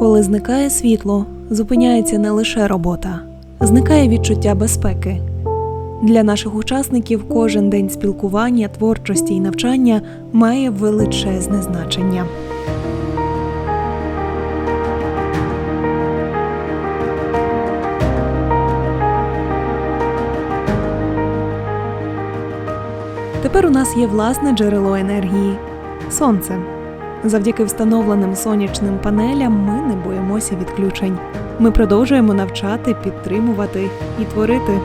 Коли зникає світло, зупиняється не лише робота, зникає відчуття безпеки. Для наших учасників кожен день спілкування, творчості і навчання має величезне значення. Тепер у нас є власне джерело енергії сонце. Завдяки встановленим сонячним панелям ми не боїмося відключень. Ми продовжуємо навчати, підтримувати і творити.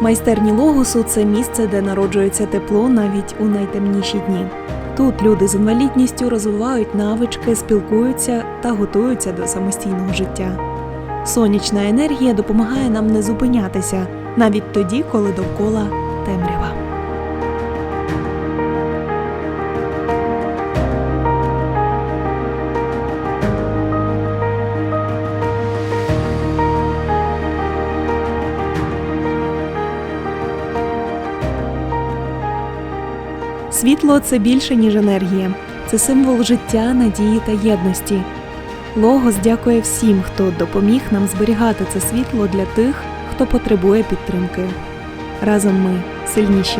Майстерні логосу це місце, де народжується тепло навіть у найтемніші дні. Тут люди з інвалідністю розвивають навички, спілкуються та готуються до самостійного життя. Сонячна енергія допомагає нам не зупинятися навіть тоді, коли довкола темрява. Світло це більше, ніж енергія. Це символ життя, надії та єдності. Логос дякує всім, хто допоміг нам зберігати це світло для тих, хто потребує підтримки. Разом ми сильніші.